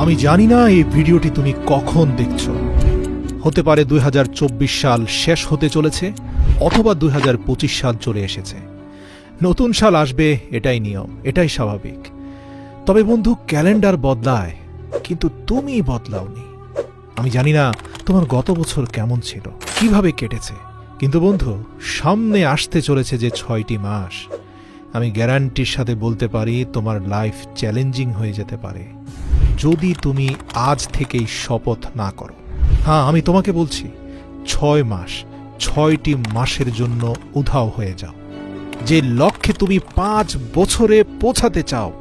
আমি জানি না এই ভিডিওটি তুমি কখন দেখছ। হতে পারে দুই হাজার চব্বিশ সাল শেষ হতে চলেছে অথবা দুই হাজার পঁচিশ সাল চলে এসেছে। নতুন সাল আসবে, এটাই নিয়ম, এটাই স্বাভাবিক। তবে বন্ধু, ক্যালেন্ডার বদলায়, কিন্তু তুমি বদলাওনি। আমি জানি না তোমার গত বছর কেমন ছিল, কীভাবে কেটেছে, কিন্তু বন্ধু, সামনে আসতে চলেছে যে ছয়টি মাস। আমি গ্যারান্টির সাথে বলতে পারি, তোমার লাইফ চ্যালেঞ্জিং হয়ে যেতে পারে। যদি তুমি আজ থেকেই শপথ না করো। হ্যাঁ আমি তোমাকে বলছি, ছয় মাস, ছয়টি মাসের জন্য উধাও হয়ে যাও। যে লক্ষ্যে তুমি পাঁচ বছরে পৌঁছাতে চাও,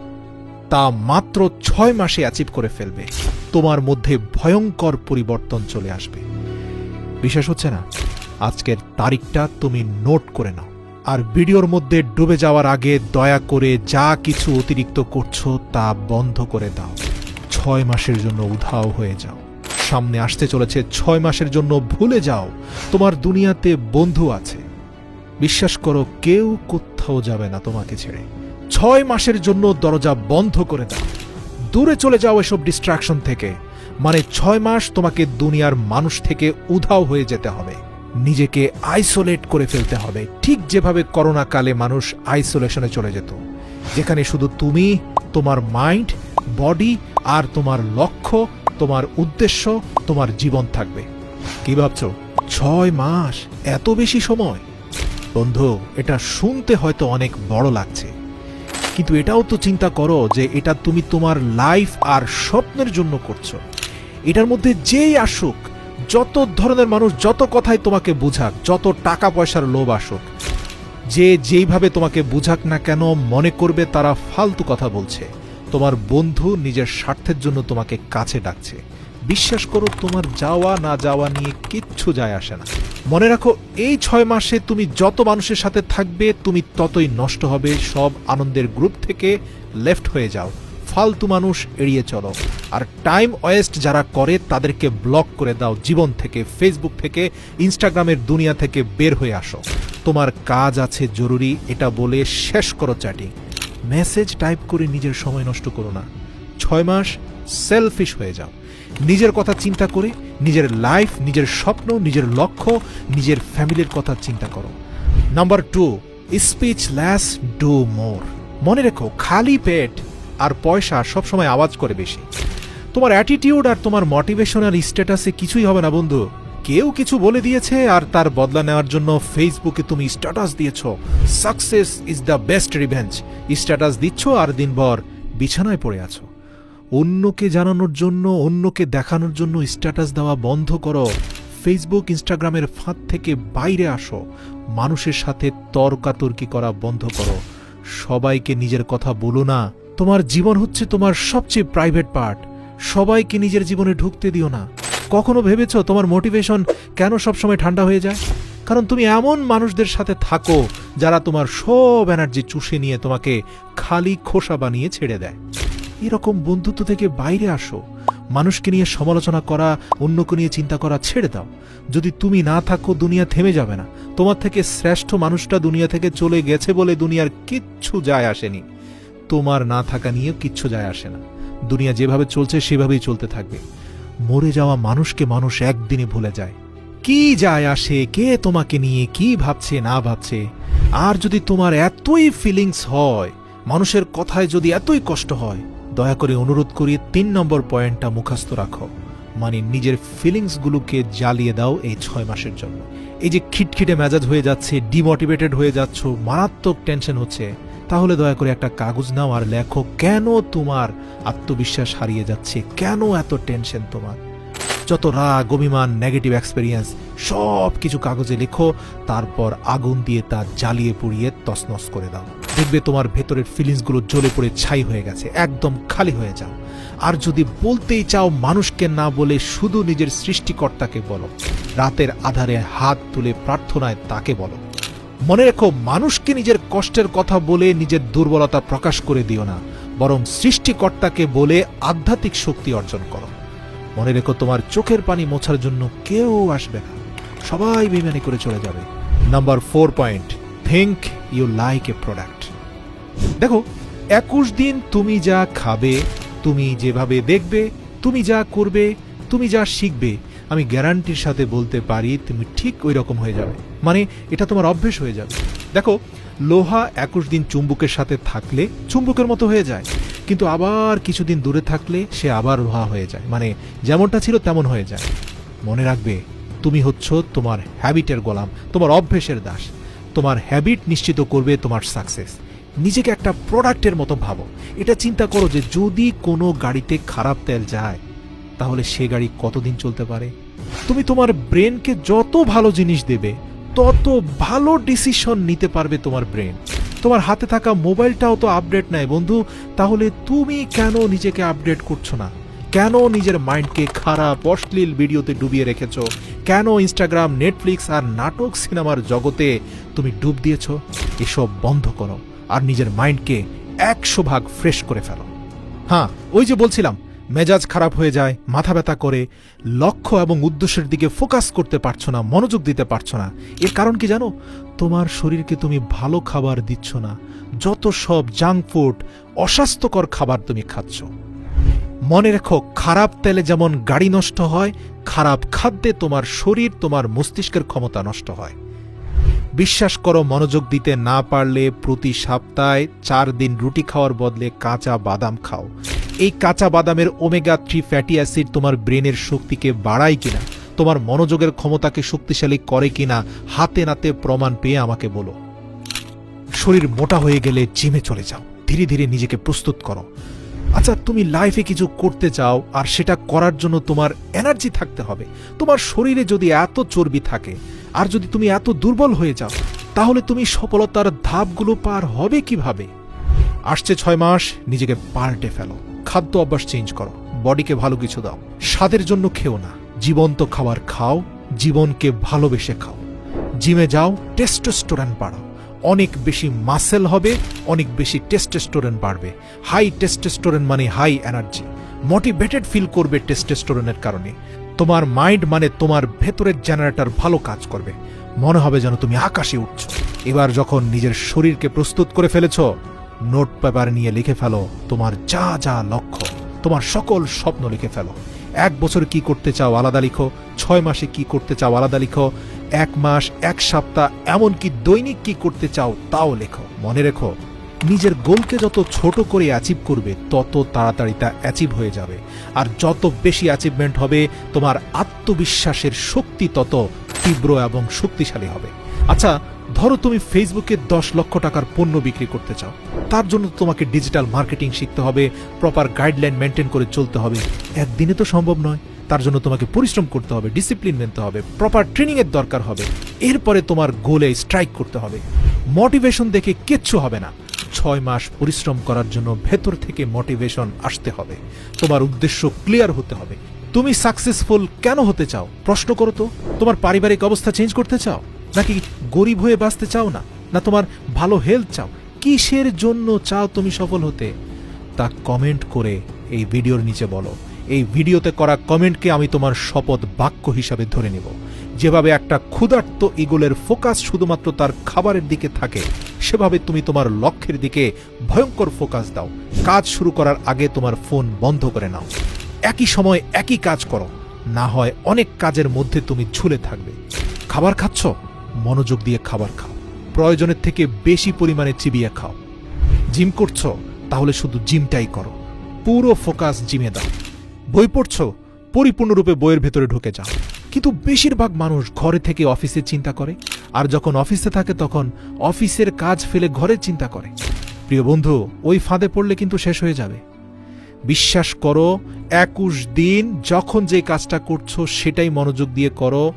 তা মাত্র ছয় মাসে অ্যাচিভ করে ফেলবে। তোমার মধ্যে ভয়ঙ্কর পরিবর্তন চলে আসবে। বিশ্বাস হচ্ছে না? আজকের তারিখটা তুমি নোট করে নাও। আর ভিডিওর মধ্যে ডুবে যাওয়ার আগে দয়া করে যা কিছু অতিরিক্ত করছ তা বন্ধ করে দাও। ছয় মাসের জন্য উধাও হয়ে যাও। সামনে আসতে চলেছে ছয় মাসের জন্য ভুলে যাও। তোমার দুনিয়াতে বন্ধু আছে। বিশ্বাস করো, কেউ কোথাও যাবে না তোমাকে ছেড়ে। ছয় মাসের জন্য দরজা বন্ধ করে দাও। দূরে চলে যাও এসব ডিস্ট্রাকশন থেকে। মানে ছয় মাস তোমাকে দুনিয়ার মানুষ থেকে উধাও হয়ে যেতে হবে। নিজেকে আইসোলেট করে ফেলতে হবে। ঠিক যেভাবে করোনা কালে মানুষ আইসোলেশনে চলে যেত। যেখানে শুধু তুমি, তোমার মাইন্ড বডি আর তোমার লক্ষ্য, তোমার উদ্দেশ্য, তোমার জীবন থাকবে। কি ভাবছ? ছয় মাস, এত বেশি সময়? বন্ধু, এটা শুনতে হয়তো অনেক বড় লাগছে। কিন্তু এটাও তো চিন্তা করো যে এটা তুমি তোমার লাইফ আর স্বপ্নের জন্য করছ। এটার মধ্যে যেই আসুক, যত ধরনের মানুষ, যত কথাই তোমাকে বুঝাক, যত টাকা পয়সার লোভ আসুক, যে যেইভাবে তোমাকে বুঝাক না কেন, মনে করবে তারা ফালতু কথা বলছে। তোমার বন্ধু নিজের স্বার্থের জন্য তোমাকে কাছে ডাকছে। বিশ্বাস করো, তোমার যাওয়া না যাওয়া নিয়ে কিচ্ছু যায় আসে না। মনে রাখো, এই ছয় মাসে তুমি যত মানুষের সাথে থাকবে, তুমি ততই নষ্ট হবে। সব আনন্দের গ্রুপ থেকে লেফট হয়ে যাও। ফালতু মানুষ এড়িয়ে চলো। আর টাইম ওয়েস্ট যারা করে, তাদেরকে ব্লক করে দাও। জীবন থেকে, ফেসবুক থেকে, ইনস্টাগ্রামের দুনিয়া থেকে বের হয়ে আসো। তোমার কাজ আছে জরুরি, এটা বলে শেষ করো চ্যাটিং। মেসেজ টাইপ করে নিজের সময় নষ্ট করো না। ছয় মাস সেলফিশ হয়ে যাও। নিজের কথা চিন্তা করে নিজের লাইফ নিজের স্বপ্ন, নিজের লক্ষ্য, নিজের ফ্যামিলির কথা চিন্তা করো। Number two speech less do more মনে রেখো, খালি পেট আর পয়সা সবসময় আওয়াজ করে বেশি। তোমার অ্যাটিটিউড আর তোমার মোটিভেশনাল স্ট্যাটাসে কিছুই হবে না বন্ধু। কেউ কিছু বলে দিয়েছে আর তার বদলা নেওয়ার জন্য ফেসবুকে তুমি স্ট্যাটাস দিয়েছ। Success is the best revenge status দিচ্ছ আর দিনভর বিছানায় পড়ে আছো। অন্যকে জানানোর জন্য, অন্যকে দেখানোর জন্য স্ট্যাটাস দেওয়া বন্ধ করো। ফেসবুক ইনস্টাগ্রামের ফাঁদ থেকে বাইরে আসো। মানুষের সাথে তর্কাতর্কি করা বন্ধ করো। সবাইকে নিজের কথা বলো না। তোমার জীবন হচ্ছে তোমার সবচেয়ে প্রাইভেট পার্ট সবাইকে নিজের জীবনে ঢুকতে দিও না। কখনো ভেবেছো তোমার মোটিভেশন কেন সবসময় ঠান্ডা হয়ে যায়? কারণ তুমি এমন মানুষদের সাথে থাকো যারা তোমার সব এনার্জি চুষে নিয়ে তোমাকে খালি খোসা বানিয়ে ছেড়ে দেয়। এরকম বন্ধুত্ব থেকে বাইরে আসো। মানুষকে নিয়ে সমালোচনা করা, অন্যকে নিয়ে চিন্তা করা ছেড়ে দাও। যদি তুমি না থাকো, দুনিয়া থেমে যাবে না। তোমার থেকে শ্রেষ্ঠ মানুষটা দুনিয়া থেকে চলে গেছে বলে দুনিয়ার কিচ্ছু যায় আসেনি। তোমার না থাকা নিয়েও কিচ্ছু যায় আসে না। দুনিয়া যেভাবে চলছে, সেভাবেই চলতে থাকবে। মরে যাওয়া মানুষকে মানুষ একদিনে ভুলে যায়। কি যায় আসে, কে তোমাকে নিয়ে কি ভাবছে, না ভাবছে? আর যদি তোমার এতই ফিলিংস হয়, মানুষের কথায় যদি এতই কষ্ট হয়, দয়া করে অনুরোধ করি, তিন নম্বর পয়েন্টটা মুখস্থ রাখো। মানে নিজের ফিলিংসগুলোকে জ্বালিয়ে দাও এই ছয় মাসের জন্য। এই যে খিটখিটে মেজাজ হয়ে যাচ্ছে ডিমোটিভেটেড হয়ে যাচ্ছ, মারাত্মক টেনশন হচ্ছে। তাহলে দয়া করে একটা কাগজ নাও আর লেখো, কেন তোমার আত্মবিশ্বাস হারিয়ে যাচ্ছে? কেন এত টেনশন তোমার? যত রাগ, অভিমান নেগেটিভ এক্সপিরিয়েন্স সব কিছু কাগজে লেখো, তারপর আগুন দিয়ে তা জ্বালিয়ে পুড়িয়ে তছনছ করে দাও। দেখবে তোমার ভেতরের ফিলিংসগুলো জ্বলে পড়ে ছাই হয়ে গেছে, একদম খালি হয়ে যাও। আর যদি বলতেই চাও মানুষকে না বলে, শুধু নিজের সৃষ্টিকর্তাকে বলো। রাতের আধারে হাত তুলে প্রার্থনায় তাকে বলো। মনে রেখো, মানুষকে নিজের কষ্টের কথা বলে নিজের দুর্বলতা প্রকাশ করে দিও না, বরং সৃষ্টিকর্তাকে বলে আধ্যাত্মিক শক্তি অর্জন করো। মনে রেখো, তোমার চোখের পানি মোছার জন্য কেউ আসবে না, সবাই বেমানি করে চলে যাবে। Number four point think you like a product দেখো, একুশ দিন তুমি যা খাবে, তুমি যেভাবে দেখবে, তুমি যা করবে, তুমি যা শিখবে, আমি গ্যারান্টির সাথে বলতে পারি, তুমি ঠিক ওই রকম হয়ে যাবে। মানে এটা তোমার অভ্যেস হয়ে যাবে। দেখো, লোহা একুশ দিন চুম্বকের সাথে থাকলে চুম্বকের মতো হয়ে যায়। কিন্তু আবার কিছুদিন দূরে থাকলে সে আবার লোহা হয়ে যায়। মানে যেমনটা ছিল তেমন হয়ে যায়। মনে রাখবে, তুমি হচ্ছ তোমার হ্যাবিটের গোলাম, তোমার অভ্যেসের দাস। তোমার হ্যাবিট নিশ্চিত করবে তোমার সাকসেস। নিজেকে একটা প্রোডাক্টের মতো ভাবো। এটা চিন্তা করো যে যদি কোনো গাড়িতে খারাপ তেল যায়, তাহলে সে গাড়ি কতদিন চলতে পারে? তুমি তোমার ব্রেনকে যত ভালো জিনিস দেবে তত ভালো ডিসিশন নিতে পারবে তোমার ব্রেন তোমার হাতে থাকা মোবাইলটাও তো আপডেট নেয় বন্ধু। তাহলে তুমি কেন নিজেকে আপডেট করছ না? কেন নিজের মাইন্ডকে খারাপ, অশ্লীল ভিডিওতে ডুবিয়ে রেখেছ? কেন ইনস্টাগ্রাম নেটফ্লিক্স আর নাটক সিনেমার জগতে তুমি ডুব দিয়েছ? এসব বন্ধ করো আর নিজের মাইন্ডকে একশো ভাগ ফ্রেশ করে ফেলো। হ্যাঁ ওই যে বলছিলাম মেজাজ খারাপ হয়ে যায়, মাথা ব্যথা করে, লক্ষ্য এবং উদ্দেশ্যের দিকে ফোকাস করতে পারছ না, মনোযোগ দিতে পারছ না। এর কারণ কি জানো? তোমার শরীরকে তুমি ভালো খাবার দিচ্ছ না। যত সব জাঙ্ক ফুড, অস্বাস্থ্যকর খাবার তুমি খাচ্ছ। মনে রেখো, খারাপ তেলে যেমন গাড়ি নষ্ট হয়, খারাপ খাদ্যে তোমার শরীর, তোমার মস্তিষ্কের ক্ষমতা নষ্ট হয়। বিশ্বাস করো, মনোযোগ দিতে না পারলে প্রতি সপ্তাহে চার দিন রুটি খাওয়ার বদলে কাঁচা বাদাম খাও। এই কাঁচা বাদামের ওমেগা থ্রি ফ্যাটি অ্যাসিড তোমার ব্রেনের শক্তিকে বাড়ায় কিনা, তোমার মনোযোগের ক্ষমতাকে শক্তিশালী করে কিনা, হাতে নাতে প্রমাণ পেয়ে আমাকে বলো। শরীর মোটা হয়ে গেলে জিমে চলে যাও, ধীরে ধীরে নিজেকে প্রস্তুত করো। আচ্ছা তুমি লাইফে কিছু করতে চাও আর সেটা করার জন্য তোমার এনার্জি থাকতে হবে, তোমার শরীরে যদি এত চর্বি থাকে আর যদি তুমি এত দুর্বল হয়ে যাও, তাহলে তুমি সফলতার ধাপগুলো পার হবে কীভাবে? আসছে ছয় মাস, নিজেকে পাল্টে ফেলো। খাদ্য অভ্যাস চেঞ্জ করো। বডিকে ভালো কিছু দাও। স্বাদের জন্য খেও না। জীবন্ত খাবার খাও। জীবনকে ভালোবেসে খাও। জিমে যাও। টেস্টোস্টোরেন্ট বাড়াও। অনেক বেশি মাসেল হবে, অনেক বেশি টেস্টোস্টোরেন্ট বাড়বে। হাই টেস্টোস্টোরেন্ট মানে হাই এনার্জি মোটিভেটেড ফিল করবে টেস্টোস্টোরেনের কারণে। তোমার মাইন্ড মানে তোমার ভেতরের জেনারেটর ভালো কাজ করবে। মনে হবে যেন তুমি আকাশে উঠছ। এবার যখন নিজের শরীরকে প্রস্তুত করে ফেলেছ, নোট পেপার নিয়ে লিখে ফেলো তোমার যা যা লক্ষ্য, তোমার সকল স্বপ্ন লিখে ফেলো। এক বছর কি করতে চাও আলাদা লিখো, ছয় মাসে কি করতে চাও আলাদা লিখো, এক মাস, এক সপ্তাহ, এমনকি দৈনিক কি করতে চাও তাও লেখো। মনে রেখো নিজের গোলকে যত ছোট করে অ্যাচিভ করবে, তত তাড়াতাড়ি তা অ্যাচিভ হয়ে যাবে। আর যত বেশি অ্যাচিভমেন্ট হবে, তোমার আত্মবিশ্বাসের শক্তি তত তীব্র এবং শক্তিশালী হবে। আচ্ছা ধরো তুমি ফেসবুকে দশ লক্ষ টাকার পণ্য বিক্রি করতে চাও। তার জন্য তোমাকে ডিজিটাল মার্কেটিং শিখতে হবে প্রপার গাইডলাইন মেনটেন করে চলতে হবে। একদিনে তো সম্ভব নয়। তার জন্য তোমাকে পরিশ্রম করতে হবে ডিসিপ্লিন মেনতে হবে প্রপার ট্রেনিং এর দরকার হবে। এরপরে তোমার গোলে স্ট্রাইক করতে হবে। মোটিভেশন দেখে কিচ্ছু হবে না। ছয় মাস পরিশ্রম করার জন্য ভেতর থেকে মোটিভেশন আসতে হবে। তোমার উদ্দেশ্য ক্লিয়ার হতে হবে। তুমি সাকসেসফুল কেন হতে চাও? প্রশ্ন করো তো, তোমার পারিবারিক অবস্থা চেঞ্জ করতে চাও? নাকি গরিব হয়ে বাঁচতে চাও না? না তোমার ভালো হেলথ চাও? কিসের জন্য চাও তুমি সফল হতে? তা কমেন্ট করে এই ভিডিওর নিচে বলো। এই ভিডিওতে করা কমেন্টকে আমি তোমার শপথ বাক্য হিসাবে ধরে নেব। যেভাবে একটা ক্ষুধার্ত ইগলের ফোকাস শুধুমাত্র তার খাবারের দিকে থাকে সেভাবে তুমি তোমার লক্ষ্যের দিকে ভয়ঙ্কর ফোকাস দাও। কাজ শুরু করার আগে তোমার ফোন বন্ধ করে নাও। একই সময় একই কাজ করো। না হয় অনেক কাজের মধ্যে তুমি ঝুলে থাকবে। খাবার খাচ্ছ? মনোযোগ দিয়ে খাবার খাও। প্রয়োজনের থেকে বেশি পরিমাণে চিবিয়ে খাও। জিম করছ? তাহলে শুধু জিমটাই করো। পুরো ফোকাস জিমে দাও। বই পড়ছো? পরিপূর্ণরূপে বইয়ের ভেতরে ঢুকে যাও। কিন্তু বেশিরভাগ মানুষ ঘরে থেকে অফিসের চিন্তা করে, আর যখন অফিসে থাকে তখন অফিসের কাজ ফেলে ঘরের চিন্তা করে। প্রিয় বন্ধু, ওই ফাঁদে পড়লে কিন্তু শেষ হয়ে যাবে। বিশ্বাস করো, একুশ দিন যখন যে কাজটা করছ সেটাই মনোযোগ দিয়ে করো,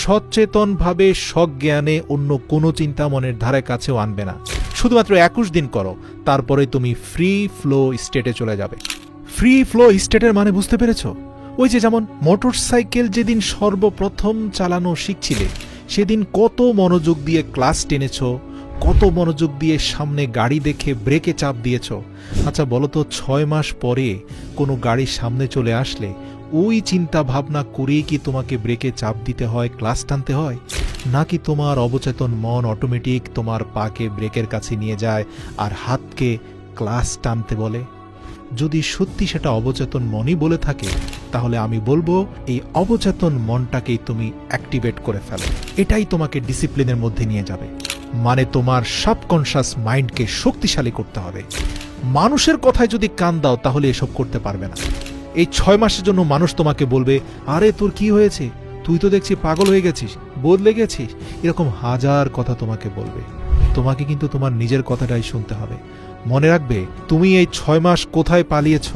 সচেতনভাবে সজ্ঞানে অন্য কোনো চিন্তা মনের ধারে কাছেও আনবে না। শুধুমাত্র একুশ দিন করো, তারপরে তুমি ফ্রি ফ্লো স্টেটে চলে যাবে। ফ্রি ফ্লো স্টেটের মানে বুঝতে পেরেছ? ওই যে যেমন মোটর সাইকেল যেদিন সর্বপ্রথম চালানো শিখছিলে, সেদিন কত মনোযোগ দিয়ে ক্লাস টেনেছ, কত মনোযোগ দিয়ে সামনে গাড়ি দেখে ব্রেকে চাপ দিয়েছ। আচ্ছা বলো তো, ছয় মাস পরে কোনো গাড়ির সামনে চলে আসলে, ওই চিন্তা ভাবনা করেই কি তোমাকে ব্রেকে চাপ দিতে হয়, ক্লাস টানতে হয়? নাকি তোমার অবচেতন মন অটোমেটিক তোমার পাকে ব্রেকের কাছে নিয়ে যায় আর হাতকে ক্লাস টানতে বলে? যদি সত্যি সেটা অবচেতন মনই বলে থাকে, তাহলে আমি বলব, এই অবচেতন মনটাকেই তুমি অ্যাক্টিভেট করে ফেলো। এটাই তোমাকে ডিসিপ্লিনের মধ্যে নিয়ে যাবে। মানে তোমার সাবকনশাস মাইন্ডকে শক্তিশালী করতে হবে। মানুষের কথায় যদি কান দাও, তাহলে এসব করতে পারবে না। এই ছয় মাসের জন্য মানুষ তোমাকে বলবে, আরে, তোর কি হয়েছে? তুই তো দেখছি পাগল হয়ে গেছিস, বদলে গেছিস। এরকম হাজার কথা তোমাকে বলবে। তোমাকে কিন্তু তোমার নিজের কথাটাই শুনতে হবে। মনে রাখবে, তুমি এই ছয় মাস কোথায় পালিয়েছ?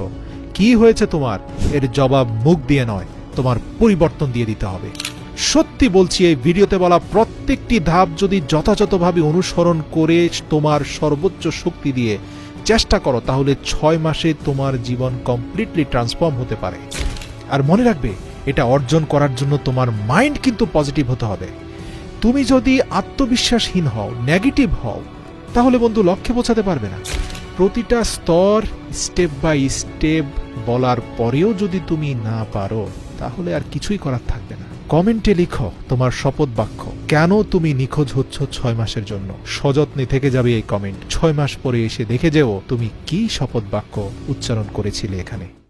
কি হয়েছে তোমার? এর জবাব মুখ দিয়ে নয়, তোমার পরিবর্তন দিয়ে দিতে হবে। সত্যি বলছি, এই ভিডিওতে বলা প্রত্যেকটি ধাপ যদি যথাযথভাবে অনুসরণ করে তোমার সর্বোচ্চ শক্তি দিয়ে চেষ্টা করো, তাহলে ছয় মাসে তোমার জীবন কমপ্লিটলি ট্রান্সফর্ম হতে পারে। আর মনে রাখবে, এটা অর্জন করার জন্য তোমার মাইন্ড কিন্তু পজিটিভ হতে হবে। তুমি যদি আত্মবিশ্বাসহীন হও নেগেটিভ হও তাহলে বন্ধু, লক্ষ্যে পৌঁছাতে পারবে না। প্রতিটা স্তর স্টেপ বাই স্টেপ বলার পরেও যদি তুমি না পারো, তাহলে আর কিছুই করার থাকবে না। কমেন্টে লিখো তোমার শপথ বাক্য, কেন তুমি নিখোঁজ হচ্ছ ছয় মাসের জন্য? সযত্নে থেকে যাবে এই কমেন্ট। ছয় মাস পরে এসে দেখে যেও তুমি কি শপথ বাক্য উচ্চারণ করেছিলে এখানে।